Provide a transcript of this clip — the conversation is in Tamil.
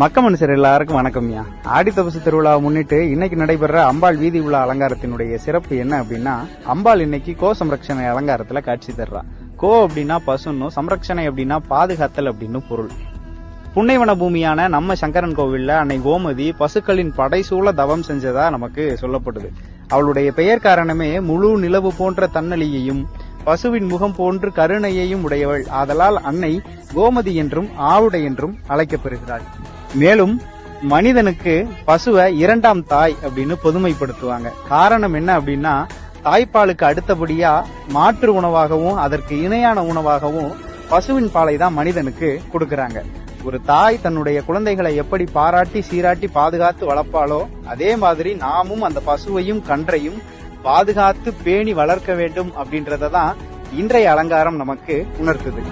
மக்க மனுஷர் எல்லாருக்கும் வணக்கம்யா ஆடி தபசு திருவிழாவை முன்னிட்டு இன்னைக்கு நடைபெற அம்பாள் வீதி உலா அலங்காரத்தினுடைய சிறப்பு என்ன அப்படின்னா அம்பாள் இன்னைக்கு கோ சம்ரக்ஷணை அலங்காரத்துல காட்சி தர்றா. கோ அப்படின்னா பசுன்னு சம்ரக்ஷணை அப்படின்னா பாதுகாத்தல் அப்படின்னு பொருள். புன்னைவன பூமியான நம்ம சங்கரன் கோவில்ல அன்னை கோமதி பசுக்களின் படைசூழ தவம் செஞ்சதா நமக்கு சொல்லப்படுது. அவளுடைய பெயர் காரணமே முழு நிலவு போன்ற தன்னலியையும் பசுவின் முகம் போன்று கருணையையும் உடையவள். ஆதலால் அன்னை கோமதி என்றும் ஆவுடை என்றும் அழைக்கப்பெறுகிறாள் மேலும் மனிதனுக்கு பசுவை இரண்டாம் தாய் அப்படின்னு பொதுமைப்படுத்துவாங்க. காரணம் என்ன அப்படின்னா தாய்ப்பாலுக்கு அடுத்தபடியா மாற்று உணவாகவும் அதற்கு இணையான உணவாகவும் பசுவின் பாலை தான் மனிதனுக்கு கொடுக்கறாங்க. ஒரு தாய் தன்னுடைய குழந்தைகளை எப்படி பாராட்டி சீராட்டி பாதுகாத்து வளர்ப்பாளோ அதே மாதிரி நாமும் அந்த பசுவையும் கன்றையும் பாதுகாத்து பேணி வளர்க்க வேண்டும் அப்படின்றத தான் இன்றைய அலங்காரம் நமக்கு உணர்த்துது.